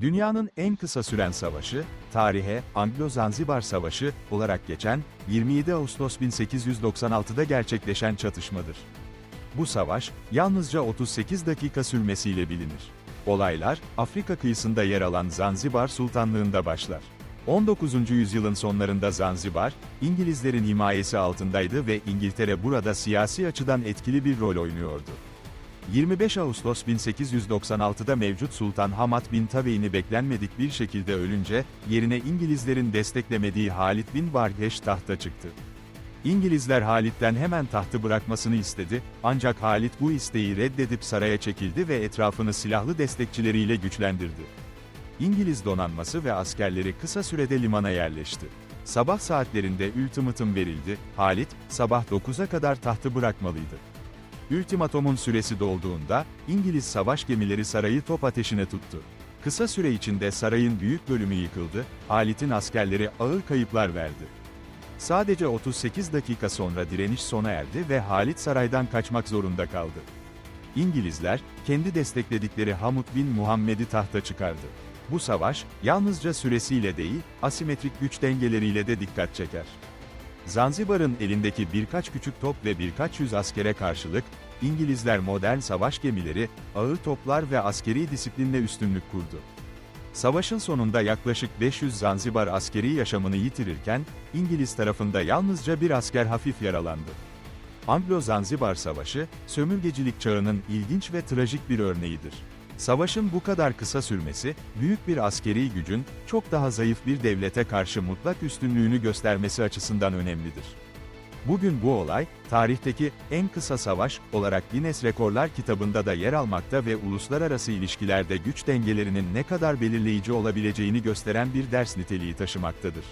Dünyanın en kısa süren savaşı, tarihe Anglo-Zanzibar Savaşı olarak geçen 27 Ağustos 1896'da gerçekleşen çatışmadır. Bu savaş, yalnızca 38 dakika sürmesiyle bilinir. Olaylar, Afrika kıyısında yer alan Zanzibar Sultanlığında başlar. 19. yüzyılın sonlarında Zanzibar, İngilizlerin himayesi altındaydı ve İngiltere burada siyasi açıdan etkili bir rol oynuyordu. 25 Ağustos 1896'da mevcut Sultan Hamad bin Tabeyn'i beklenmedik bir şekilde ölünce, yerine İngilizlerin desteklemediği Halit bin Bargeş tahta çıktı. İngilizler Halit'ten hemen tahtı bırakmasını istedi, ancak Halit bu isteği reddedip saraya çekildi ve etrafını silahlı destekçileriyle güçlendirdi. İngiliz donanması ve askerleri kısa sürede limana yerleşti. Sabah saatlerinde ultimatum verildi, Halit, sabah 9'a kadar tahtı bırakmalıydı. Ultimatomun süresi dolduğunda, İngiliz savaş gemileri sarayı top ateşine tuttu. Kısa süre içinde sarayın büyük bölümü yıkıldı, Halit'in askerleri ağır kayıplar verdi. Sadece 38 dakika sonra direniş sona erdi ve Halit saraydan kaçmak zorunda kaldı. İngilizler, kendi destekledikleri Hamud bin Muhammed'i tahta çıkardı. Bu savaş, yalnızca süresiyle değil, asimetrik güç dengeleriyle de dikkat çeker. Zanzibar'ın elindeki birkaç küçük top ve birkaç yüz askere karşılık, İngilizler modern savaş gemileri, ağır toplar ve askeri disiplinle üstünlük kurdu. Savaşın sonunda yaklaşık 500 Zanzibar askeri yaşamını yitirirken, İngiliz tarafında yalnızca bir asker hafif yaralandı. Anglo-Zanzibar Savaşı, sömürgecilik çağının ilginç ve trajik bir örneğidir. Savaşın bu kadar kısa sürmesi, büyük bir askeri gücün, çok daha zayıf bir devlete karşı mutlak üstünlüğünü göstermesi açısından önemlidir. Bugün bu olay, tarihteki en kısa savaş olarak Guinness Rekorlar kitabında da yer almakta ve uluslararası ilişkilerde güç dengelerinin ne kadar belirleyici olabileceğini gösteren bir ders niteliği taşımaktadır.